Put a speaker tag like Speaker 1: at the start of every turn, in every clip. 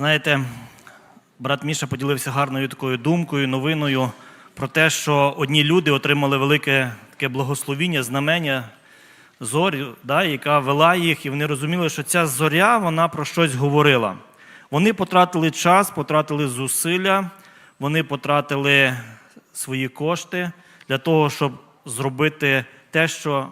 Speaker 1: Знаєте, брат Міша поділився гарною такою думкою, новиною про те, що одні люди отримали велике таке благословіння, знамення, зорю, да, яка вела їх, і вони розуміли, що ця зоря вона про щось говорила. Вони потратили час, потратили зусилля, вони потратили свої кошти для того, щоб зробити те, що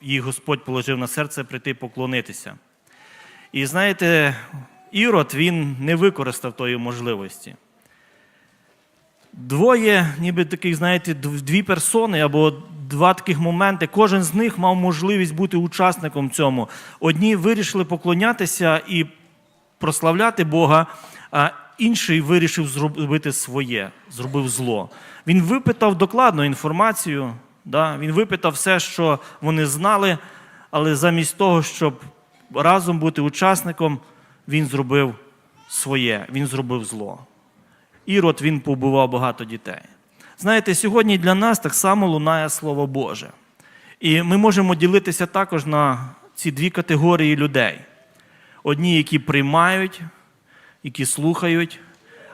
Speaker 1: їх Господь положив на серце, прийти поклонитися. І знаєте, Ірод він не використав тої можливості. Двоє, ніби таких, знаєте, дві персони або два таких моменти. Кожен з них мав можливість бути учасником цьому. Одні вирішили поклонятися і прославляти Бога, а інший вирішив зробити своє, зробив зло. Він випитав докладну інформацію, да? він випитав все, що вони знали, але замість того, щоб разом бути учасником, він зробив своє, він зробив зло. Ірод він побивав багато дітей. Знаєте, сьогодні для нас так само лунає Слово Боже. І ми можемо ділитися також на ці дві категорії людей: одні, які приймають, які слухають,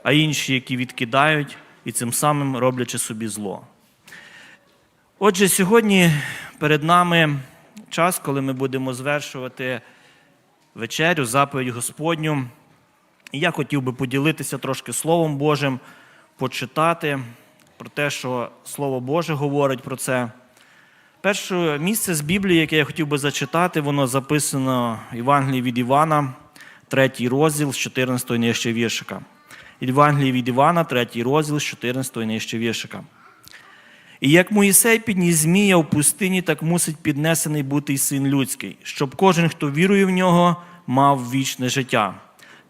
Speaker 1: а інші, які відкидають і цим самим роблячи собі зло. Отже, сьогодні перед нами час, коли ми будемо звершувати вечерю, заповідь Господню. І я хотів би поділитися трошки Словом Божим, почитати про те, що Слово Боже говорить про це. Перше місце з Біблії, яке я хотів би зачитати, воно записано в Євангелії від Івана, третій розділ з 14 нижче віршика. Євангелії від Івана, третій розділ з 14 нижче віршика. І як Моїсей підніс змія в пустині, так мусить піднесений бути й син людський, щоб кожен, хто вірує в нього, мав вічне життя.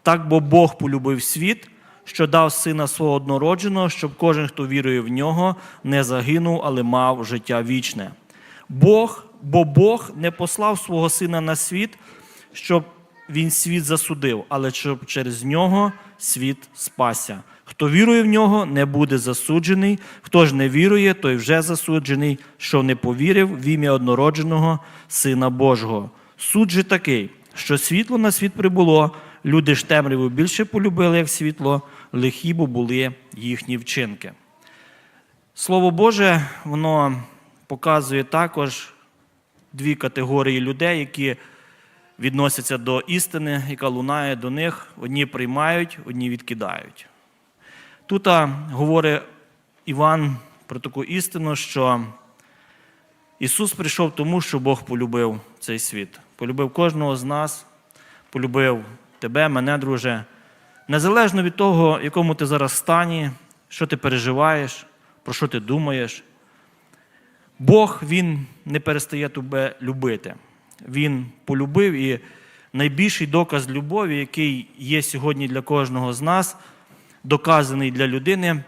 Speaker 1: Так бо Бог полюбив світ, що дав сина свого однородженого, щоб кожен, хто вірує в нього, не загинув, але мав життя вічне. Бог, бо Бог не послав свого сина на світ, щоб він світ засудив, але щоб через нього світ спасся. Хто вірує в нього, не буде засуджений. Хто ж не вірує, той вже засуджений, що не повірив в ім'я однородженого Сина Божого. Суд же такий, що світло на світ прибуло, люди ж темряву більше полюбили, як світло, лихі бо були їхні вчинки. Слово Боже, воно показує також дві категорії людей, які відносяться до істини, яка лунає до них. Одні приймають, одні відкидають. Тут говорить Іван про таку істину, що Ісус прийшов тому, що Бог полюбив цей світ. Полюбив кожного з нас, полюбив тебе, мене, друже. Незалежно від того, в якому ти зараз стані, що ти переживаєш, про що ти думаєш. Бог Він не перестає тебе любити. Він полюбив і найбільший доказ любові, який є сьогодні для кожного з нас, доказаний для людини,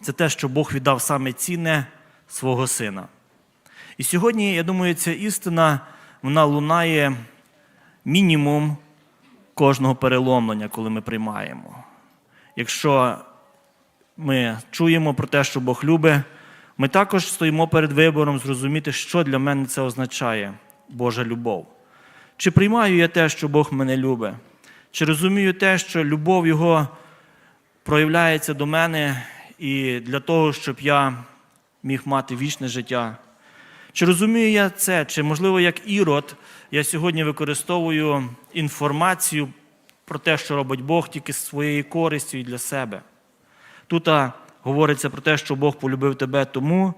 Speaker 1: це те, що Бог віддав саме цінне свого сина. І сьогодні, я думаю, ця істина вона лунає мінімум кожного переломлення, коли ми приймаємо. Якщо ми чуємо про те, що Бог любить, ми також стоїмо перед вибором зрозуміти, що для мене це означає Божа любов. Чи приймаю я те, що Бог мене любить? Чи розумію те, що любов Його проявляється до мене і для того, щоб я міг мати вічне життя? Чи розумію я це? Чи, можливо, як ірод, я сьогодні використовую інформацію про те, що робить Бог тільки з своєю користю і для себе? Тут говориться про те, що Бог полюбив тебе тому,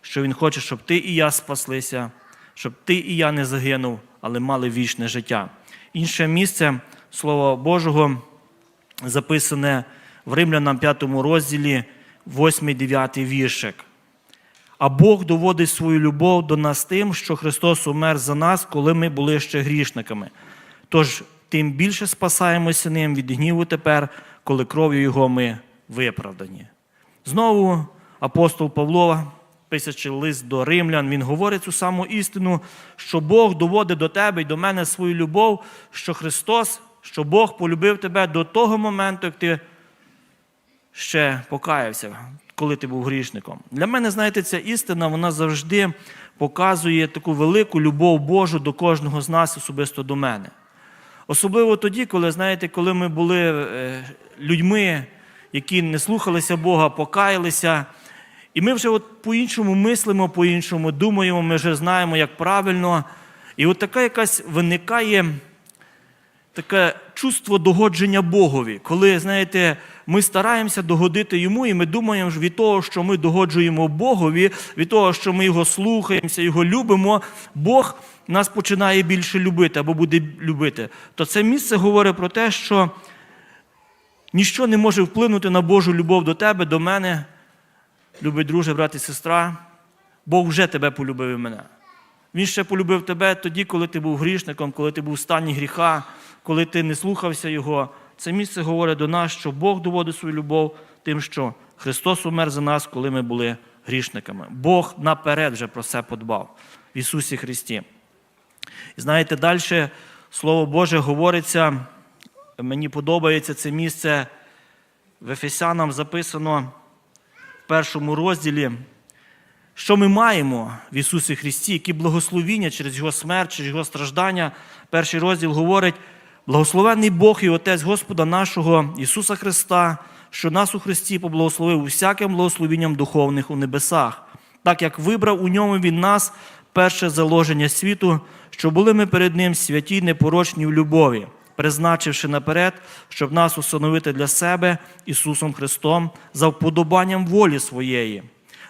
Speaker 1: що Він хоче, щоб ти і я спаслися, щоб ти і я не загинув, але мали вічне життя. Інше місце Слова Божого записане в Римлянам 5 розділі, 8-9 віршик. А Бог доводить свою любов до нас тим, що Христос умер за нас, коли ми були ще грішниками. Тож тим більше спасаємося ним від гніву тепер, коли кров'ю Його ми виправдані. Знову апостол Павло, писячи лист до римлян, він говорить цю саму істину, що Бог доводить до тебе і до мене свою любов, що Христос, що Бог полюбив тебе до того моменту, як ти ще покаявся, коли ти був грішником. Для мене, знаєте, ця істина вона завжди показує таку велику любов Божу до кожного з нас, особисто до мене. Особливо тоді, коли, знаєте, коли ми були е, людьми, які не слухалися Бога, покаялися. І ми вже от по-іншому мислимо, по-іншому думаємо, ми вже знаємо, як правильно. І от така якась виникає таке чувство догодження Богові, коли, знаєте, ми стараємося догодити йому, і ми думаємо що від того, що ми догоджуємо Богові, від того, що ми його слухаємося, його любимо, Бог нас починає більше любити або буде любити. То це місце говорить про те, що ніщо не може вплинути на Божу любов до тебе, до мене, любий друже, брат і сестра. Бог вже тебе полюбив і мене. Він ще полюбив тебе тоді, коли ти був грішником, коли ти був в стані гріха, коли ти не слухався Його. Це місце говорить до нас, що Бог доводить свою любов тим, що Христос умер за нас, коли ми були грішниками. Бог наперед вже про це подбав в Ісусі Христі. І знаєте, далі Слово Боже говориться, мені подобається це місце в Ефесянам записано першому розділі. Що ми маємо в Ісусі Христі, які благословіння через Його смерть, через Його страждання. Перший розділ говорить: благословенний Бог і Отець Господа нашого Ісуса Христа, що нас у Христі поблагословив усяким благословінням духовних у небесах, так як вибрав у ньому Він нас перше заложення світу, що були ми перед Ним святі, непорочні в любові, призначивши наперед, щоб нас установити для себе Ісусом Христом за вподобанням волі своєї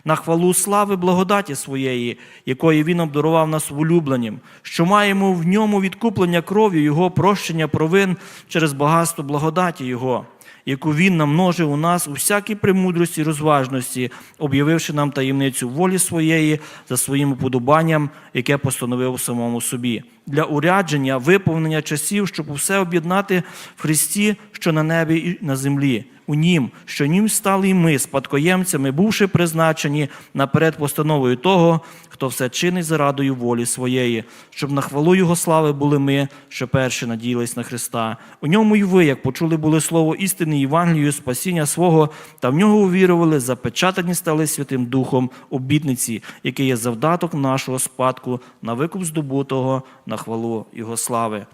Speaker 1: на хвалу слави благодаті своєї, якої Він обдарував нас улюбленням, що маємо в ньому відкуплення кров'ю Його прощення провин через багатство благодаті Його, яку Він намножив у нас у всякій премудрості і розважності, об'явивши нам таємницю волі своєї за своїм уподобанням, яке постановив у самому собі, для урядження, виповнення часів, щоб усе об'єднати в Христі, що на небі і на землі у нім, що нім стали й ми, спадкоємцями, бувши призначені наперед постановою того, хто все чинить зарадою волі своєї, щоб на хвалу Його слави були ми, що перші надіялись на Христа. У ньому й ви, як почули були слово істини Євангелію, спасіння свого, та в нього увірували, запечатані стали Святим Духом обітниці, який є завдаток нашого спадку на викуп здобутого на хвалу Його слави.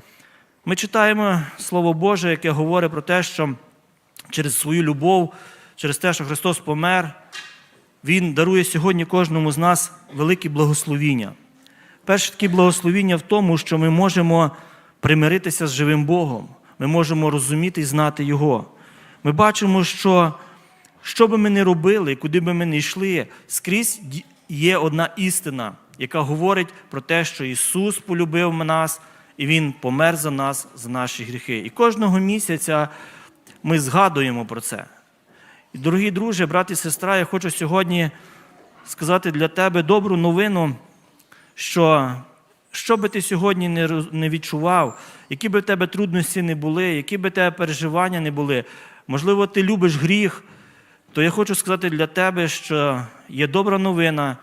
Speaker 1: Ми читаємо Слово Боже, яке говорить про те, що через свою любов, через те, що Христос помер, Він дарує сьогодні кожному з нас великі благословіння. Перше таке благословіння в тому, що ми можемо примиритися з живим Богом, ми можемо розуміти і знати Його. Ми бачимо, що що би ми не робили, куди би ми не йшли, скрізь є одна істина, яка говорить про те, що Ісус полюбив нас, і Він помер за нас, за наші гріхи. І кожного місяця ми згадуємо про це. І, дорогі друзі, брат і сестра, я хочу сьогодні сказати для тебе добру новину, що що би ти сьогодні не відчував, які би в тебе трудності не були, які би в тебе переживання не були, можливо, ти любиш гріх, то я хочу сказати для тебе, що є добра новина,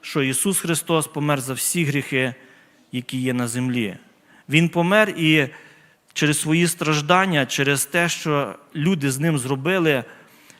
Speaker 1: що Ісус Христос помер за всі гріхи, які є на землі. Він помер і через свої страждання, через те, що люди з ним зробили,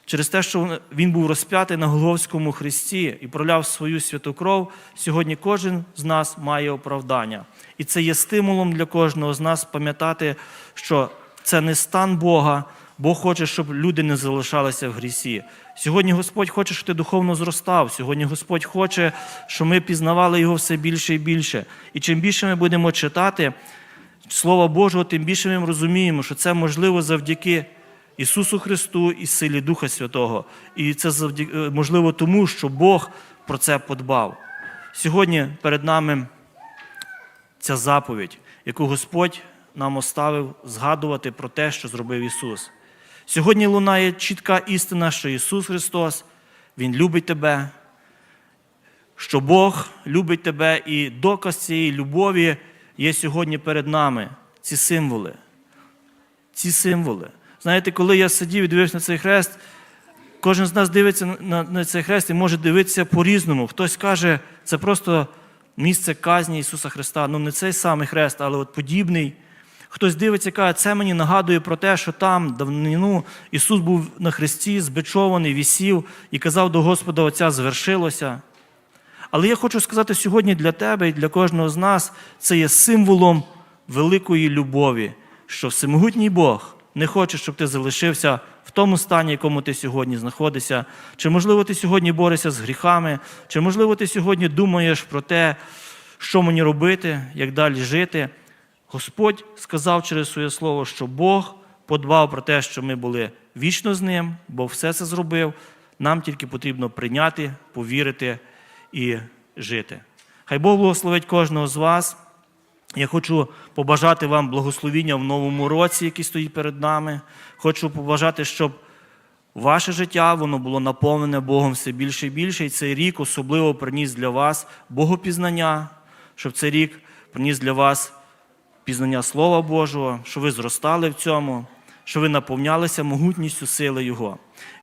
Speaker 1: через те, що він був розп'ятий на Голговському хресті і проляв свою святу кров, сьогодні кожен з нас має оправдання. І це є стимулом для кожного з нас пам'ятати, що це не стан Бога. Бог хоче, щоб люди не залишалися в грісі. Сьогодні Господь хоче, щоб ти духовно зростав. Сьогодні Господь хоче, щоб ми пізнавали Його все більше і більше. І чим більше ми будемо читати, Слова Божого, тим більше ми розуміємо, що це можливо завдяки Ісусу Христу і силі Духа Святого. І це завдяки, можливо тому, що Бог про це подбав. Сьогодні перед нами ця заповідь, яку Господь нам оставив згадувати про те, що зробив Ісус. Сьогодні лунає чітка істина, що Ісус Христос, Він любить тебе, що Бог любить тебе, і доказ цієї любові є сьогодні перед нами ці символи. Ці символи. Знаєте, коли я сидів і дивився на цей хрест, кожен з нас дивиться на, на цей хрест і може дивитися по-різному. Хтось каже, це просто місце казні Ісуса Христа. Ну, не цей самий хрест, але от подібний. Хтось дивиться каже, це мені нагадує про те, що там давнину Ісус був на хресті, збичований, вісів і казав до Господа Отця, звершилося. Але я хочу сказати сьогодні для тебе і для кожного з нас це є символом великої любові, що всемогутній Бог не хоче, щоб ти залишився в тому стані, в якому ти сьогодні знаходишся. Чи, можливо, ти сьогодні борешся з гріхами, чи, можливо, ти сьогодні думаєш про те, що мені робити, як далі жити. Господь сказав через своє слово, що Бог подбав про те, що ми були вічно з ним, бо все це зробив. Нам тільки потрібно прийняти, повірити і жити. Хай Бог благословить кожного з вас. Я хочу побажати вам благословіння в новому році, який стоїть перед нами. Хочу побажати, щоб ваше життя воно було наповнене Богом все більше і більше. І цей рік особливо приніс для вас богопізнання, щоб цей рік приніс для вас пізнання Слова Божого, що ви зростали в цьому, що ви наповнялися могутністю сили Його.